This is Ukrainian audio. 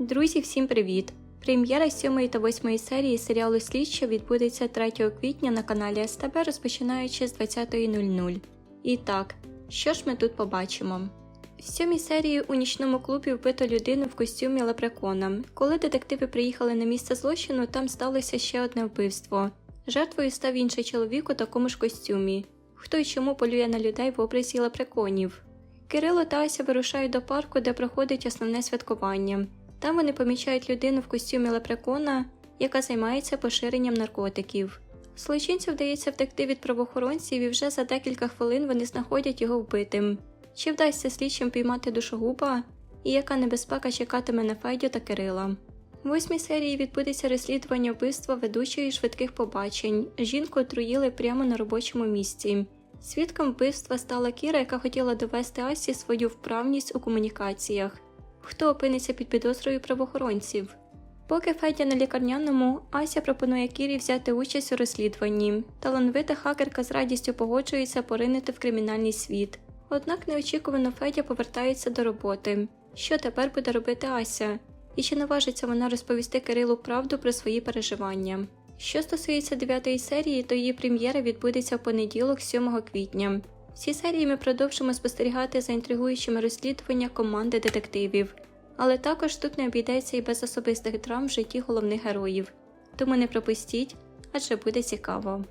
Друзі, всім привіт! Прем'єра 7 та 8 серії серіалу Слідчо відбудеться 3 квітня на каналі СТБ, розпочинаючи з 20.00. І так, що ж ми тут побачимо? В сьомій серії у нічному клубі вбито людину в костюмі лепрекона. Коли детективи приїхали на місце злочину, там сталося ще одне вбивство. Жертвою став інший чоловік у такому ж костюмі. Хто й чому полює на людей в образі лепреконів? Кирило та Ася вирушають до парку, де проходить основне святкування. Там вони помічають людину в костюмі лепрекона, яка займається поширенням наркотиків. Злочинцю вдається втекти від правоохоронців і вже за декілька хвилин вони знаходять його вбитим. Чи вдасться слідчим піймати душогуба? І яка небезпека чекатиме на Федю та Кирила? У восьмій серії відбудеться розслідування вбивства ведучої швидких побачень. Жінку отруїли прямо на робочому місці. Свідком вбивства стала Кіра, яка хотіла довести Асі свою вправність у комунікаціях. Хто опиниться під підозрою правоохоронців? Поки Федя на лікарняному, Ася пропонує Кірі взяти участь у розслідуванні. Талановита хакерка з радістю погоджується поринити в кримінальний світ. Однак неочікувано Федя повертається до роботи. Що тепер буде робити Ася? І чи наважиться вона розповісти Кирилу правду про свої переживання? Що стосується дев'ятої серії, то її прем'єра відбудеться в понеділок, 7 квітня. В серії ми продовжимо спостерігати за інтригуючими розслідування команди детективів, але також тут не обійдеться і без особистих драм в житті головних героїв. Тому не пропустіть, адже буде цікаво.